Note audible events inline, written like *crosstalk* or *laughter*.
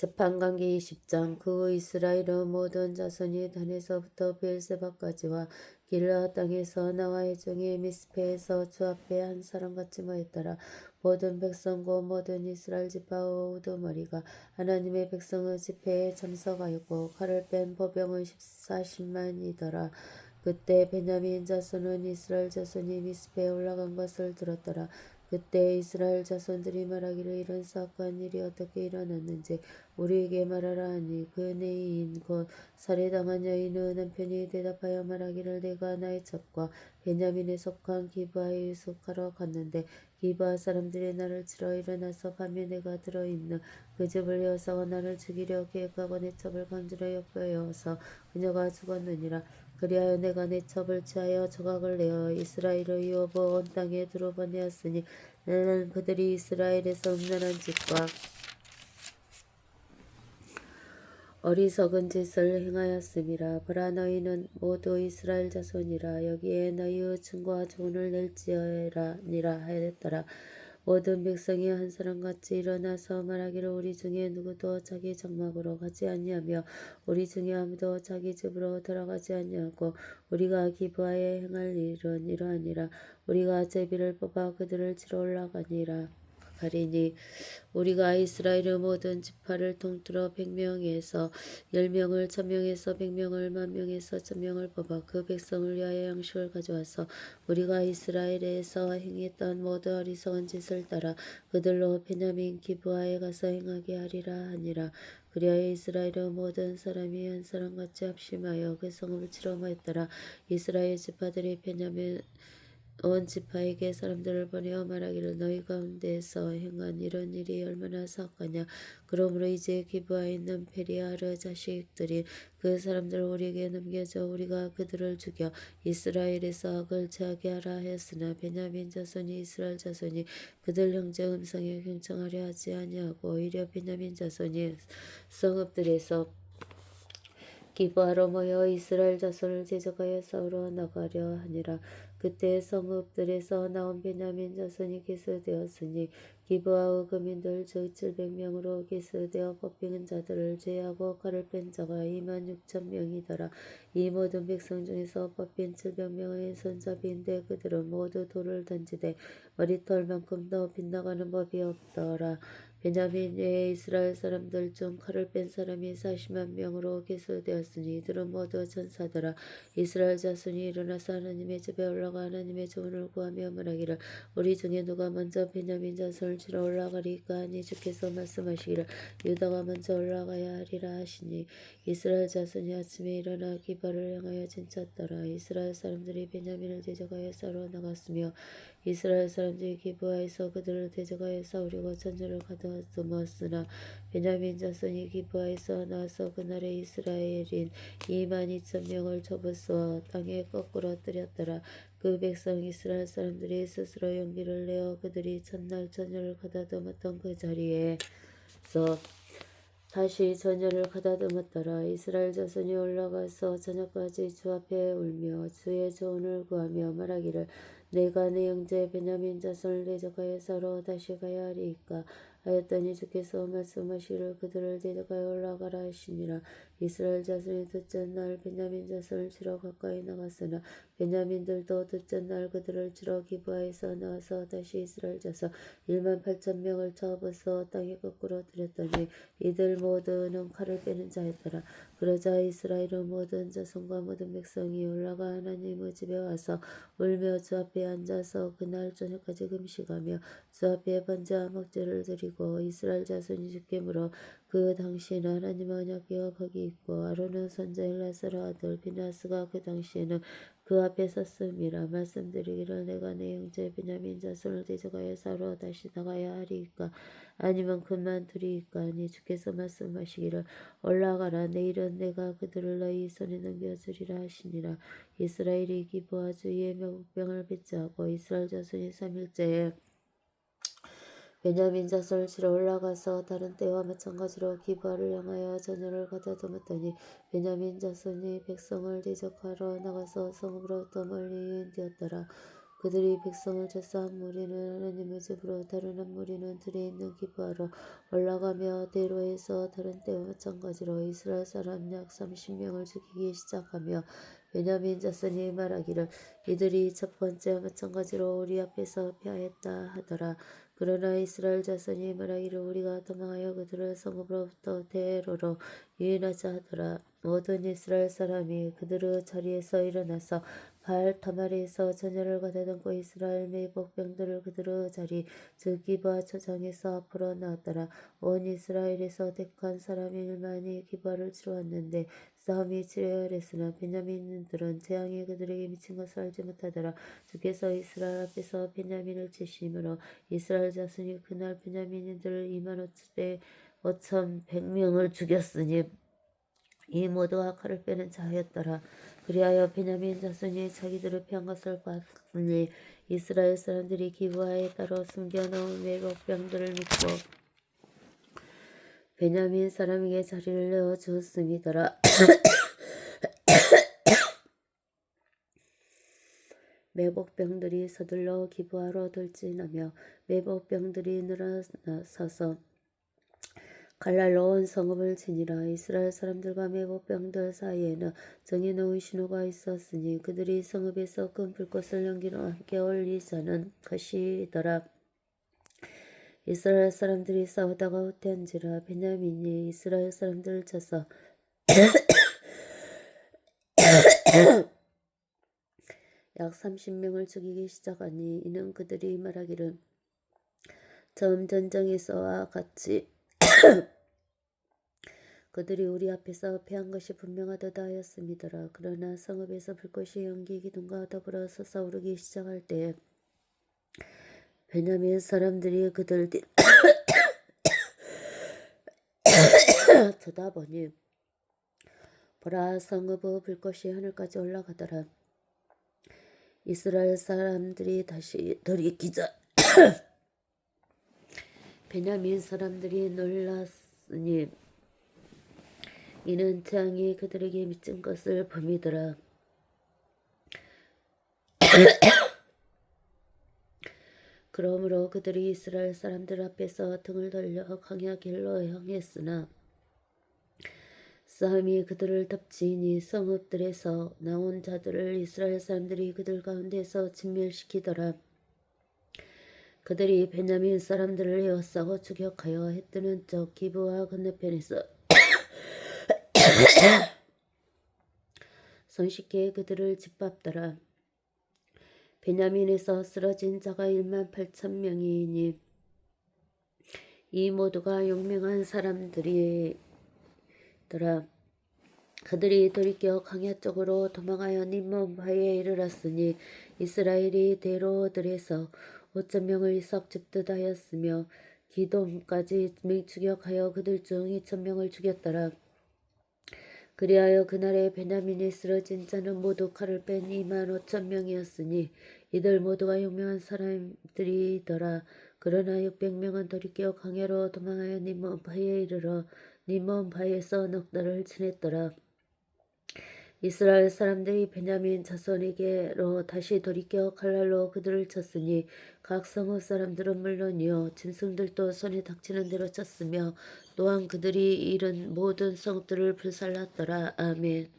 재판관계 20장 그 이스라엘의 모든 자손이 단에서부터 베엘세바까지와 길라 땅에서 나와 해중의 미스페에서 주 앞에 한 사람같이 모였더라. 모든 백성과 모든 이스라엘 지파의 우두머리가 하나님의 백성의 집회에 참석하였고 칼을 뺀 보병은 14십만이더라. 그때 베냐민 자손은 이스라엘 자손이 미스페에 올라간 것을 들었더라. 그때 이스라엘 자손들이 말하기를 이런 사악한 일이 어떻게 일어났는지 우리에게 말하라 하니 그 내인 곧 살해당한 여인의 남편이 대답하여 말하기를 내가 나의 첩과 베냐민에 속한 기브아에 속하러 갔는데 기브아 사람들이 나를 치러 일어나서 밤에 내가 들어있는 그 집을 여사가 나를 죽이려 계획하고 내 첩을 강제로 역겨여서 그녀가 죽었느니라. 그리하여 내가 내 첩을 취하여 조각을 내어 이스라엘의 유업 온 땅에 두루 보내었으니 나는 그들이 이스라엘에서 음란한 짓과 어리석은 짓을 행하였음이라 보라 너희는 모두 이스라엘 자손이라. 여기에 너희의 증거와 조언을 낼지어라니라 하였더라. 모든 백성이 한 사람같이 일어나서 말하기를 우리 중에 누구도 자기 장막으로 가지 아니하며 우리 중에 아무도 자기 집으로 돌아가지 아니하고 우리가 기부하에 행할 일은 이러하니라. 우리가 제비를 뽑아 그들을 치러 올라가니라 가리니 우리가 이스라엘의 모든 지파를 통틀어 백명에서 열명을 천명에서 백명을 만명에서 천명을 뽑아 그 백성을 위하여 양식을 가져와서 우리가 이스라엘에서 행했던 모든 어리석은 짓을 따라 그들로 베냐민 기브아에 가서 행하게 하리라 하니라. 그리하여 이스라엘의 모든 사람이 한 사람같이 합심하여 그 성읍을 치러 모였더라. 이스라엘 지파들이 베냐민 온 지파에게 사람들을 보내어 말하기를 너희 가운데서 행한 이런 일이 얼마나 사악하냐 그러므로 이제 기부하에 있는 페리아르 자식들이 그 사람들을 우리에게 넘겨줘 우리가 그들을 죽여 이스라엘에서 악을 취하게 하라 하였으나 베냐민 자손이 이스라엘 자손이 그들 형제 음성에 경청하려 하지 아니하고 오히려 베냐민 자손이 성읍들에서 기부하러 모여 이스라엘 자손을 제적하여 싸우러 나가려 하니라. 그때 성읍들에서 나온 베냐민 자손이 기수되었으니 기브아의 금인들 즉 700명으로 기수되어 뽑히는 자들을 제하고 칼을 뺀 자가 2만 6천 명이더라. 이 모든 백성 중에서 뽑힌 700명의 손잡이인데 그들은 모두 돌을 던지되 머리털만큼도 빗나가는 법이 없더라. 베냐민 외에 이스라엘 사람들 중 칼을 뺀 사람이 40만 명으로 기수되었으니 이들은 모두 전사더라. 이스라엘 자손이 일어나서 하나님의 집에 올라가 하나님의 조언을 구하며 말하기를 우리 중에 누가 먼저 베냐민 자손을 치러 올라가리까 하니 주께서 말씀하시기를 유다가 먼저 올라가야 하리라 하시니 이스라엘 자손이 아침에 일어나 기바를 향하여 진쳤더라. 이스라엘 사람들이 베냐민을 대적하여 싸러 나갔으며 이스라엘 사람들이 기브아에서 그들을 대적하여 싸우려고 전열을 가다듬었으나 베냐민 자손이 기브아에서 나와서 그날에 이스라엘인 2만 2천 명을 접어서 땅에 거꾸로 뜨렸더라. 그 백성 이스라엘 사람들이 스스로 용기를 내어 그들이 첫날 전열을 가다듬었던 그 자리에서 다시 전열을 가다듬었더라. 이스라엘 자손이 올라가서 저녁까지 주 앞에 울며 주의 조언을 구하며 말하기를 내가 내 형제 베냐민 자손을 대적하여 서로 다시 가야 하리이까? 하였더니 주께서 말씀하시기를 그들을 대적하여 올라가라 하시니라. 이스라엘 자손이 둘째 날 베냐민 자손을 치러 가까이 나갔으나 베냐민들도 둘째 날 그들을 치러 기브아에서 나와서 다시 이스라엘 자손 1만 8천 명을 쳐버서 땅에 거꾸로 들였더니 이들 모두는 칼을 빼는 자였더라 그러자 이스라엘의 모든 자손과 모든 백성이 올라가 하나님의 집에 와서 울며 주 앞에 앉아서 그날 저녁까지 금식하며 주 앞에 번제와 먹제를 드리고 이스라엘 자손이 주께 물어 그 당시에는 하나님 언약궤가 거기 있고 아론의 선자 엘라사라 아들 비나스가 그 당시에는 그 앞에 섰음이라 말씀드리기를 내가 내 형제 베냐민 자손을 대적하여 싸러 다시 나가야 하리이까? 아니면 그만 두리이까? 아니 주께서 말씀하시기를 올라가라. 내일은 내가 그들을 너희 손에 넘겨주리라 하시니라. 이스라엘이 기부와 주의 명병을 배치하고 이스라엘 자손이 삼일째에 베냐민 자손을 치러 올라가서 다른 때와 마찬가지로 기부하를 향하여 전열을 가다듬었더니 베냐민 자손이 백성을 대적하러 나가서 성읍으로부터 멀리 뛰었더라. 그들이 백성을 쳐서 한 무리는 하나님의 집으로 다른 한 무리는 들에 있는 기부하러 올라가며 대로에서 다른 때와 마찬가지로 이스라엘 사람 약 30명을 죽이기 시작하며 베냐민 자손이 말하기를 이들이 첫 번째와 마찬가지로 우리 앞에서 패하였다 하더라. 그러나 이스라엘 자손이 말하기를 우리가 도망하여 그들을 성읍으로부터 대로로 유인하자 하더라. 모든 이스라엘 사람이 그들의 자리에서 일어나서 바알 타마리에서 전열을 가다듬고 이스라엘 매복병들을 그들의 자리 즉 기브아 초장에서 앞으로 나왔더라. 온 이스라엘에서 택한 사람 일만이 기브아를 치러 왔는데 싸움이 치열했으나 베냐민들은 재앙이 그들에게 미친 것을 알지 못하더라. 주께서 이스라엘 앞에서 베냐민을 치심으로 이스라엘 자손이 그날 베냐민인들을 2만 5천 100명을 죽였으니 이 모두가 칼을 빼는 자였더라. 그리하여 베냐민 자손이 자기들을 피한 것을 봤으니 이스라엘 사람들이 기브아에 따로 숨겨놓은 외국병들을 믿고 베냐민 사람에게 자리를 내어 주었음이더라. *coughs* 매복병들이 서둘러 기부하러 돌진하며 매복병들이 늘어서서 갈랄로 온 성읍을 치니라. 이스라엘 사람들과 매복병들 사이에는 정해 놓은 신호가 있었으니 그들이 성읍에서 큰 불꽃을 연기로 함께 올리자는 것이더라. 이스라엘 사람들이 싸우다가 후퇴한지라 베냐민이 이스라엘 사람들을 쳐서 *coughs* 약 30명을 죽이기 시작하니 이는 그들이 말하기를 처음 전쟁에서와 같이 *coughs* 그들이 우리 앞에서 패한 것이 분명하도다 하였음이더라. 그러나 성읍에서 불꽃이 연기 기둥과 더불어 솟아오르기 시작할 때에 베냐민 사람들이 그들 뒤 *coughs* 쳐다보니 보라 성읍의 불꽃이 하늘까지 올라가더라. 이스라엘 사람들이 다시 돌이키자 *coughs* 베냐민 사람들이 놀랐으니 이는 재앙이 그들에게 미친 것을 범이더라. *coughs* 그러므로 그들이 이스라엘 사람들 앞에서 등을 돌려 광야 길로 향했으나 싸움이 그들을 덮치니 성읍들에서 나온 자들을 이스라엘 사람들이 그들 가운데서 진멸시키더라. 그들이 베냐민 사람들을 에워싸고 추격하여 해 뜨는 쪽 기브와 건너편에서 *coughs* 손쉽게 그들을 짓밟더라. 베냐민에서 쓰러진 자가 1만 8천 명이니 이 모두가 용맹한 사람들이더라. 그들이 돌이켜 강야 쪽으로 도망하여 님몬바에 이르렀으니 이스라엘이 대로들에서 5천 명을 썩 집듯 하였으며 기돔까지 맹추격하여 그들 중 2천 명을 죽였더라. 그리하여 그날에 베냐민이 쓰러진 자는 모두 칼을 뺀 2만 5천 명이었으니 이들 모두가 유명한 사람들이더라. 그러나 600명은 돌이켜 강야로 도망하여 니몬바에 이르러 니몬바에서 넉 달을 지냈더라. 이스라엘 사람들이 베냐민 자손에게로 다시 돌이켜 칼날로 그들을 쳤으니 각 성읍 사람들은 물론이요 짐승들도 손에 닥치는 대로 쳤으며 또한 그들이 잃은 모든 성읍들을 불살랐더라. 아멘.